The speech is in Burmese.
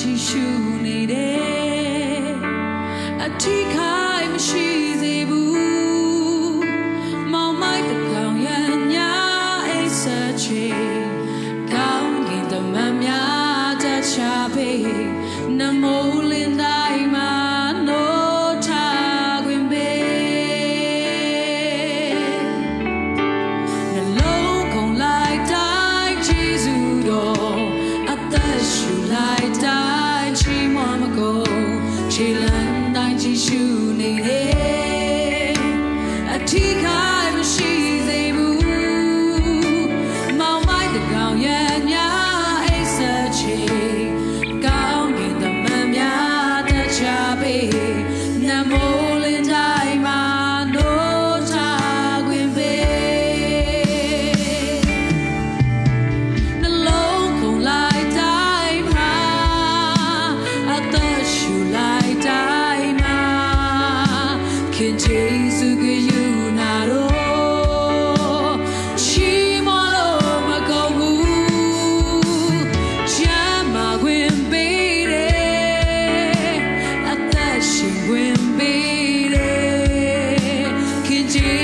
ကြည့်ရှုနေတယ်အထီးခိုင်မရှိစေဘူးမောင်မိုက်ကောင်ရညာအိတ်စချေကောင်းကင်တမန်များတချပေနမောလင်းတိုင်းမှာနိုးထားခွင့်ပေးနှလုံးကုန်လိုက်တိုင်းယေရှုတော်အသက်ရှူလိုက် ခြေလမ်းတိုင်းကြည့်ရှုနေတဲ့ ခင်ယေရှုကယူနာတော်ရှိမလို့မကောင်းဘူးချမ်းမခွင့်ပေးတယ်အသက်ရှင်ခွင့်ပေးတယ်ခင်ယေ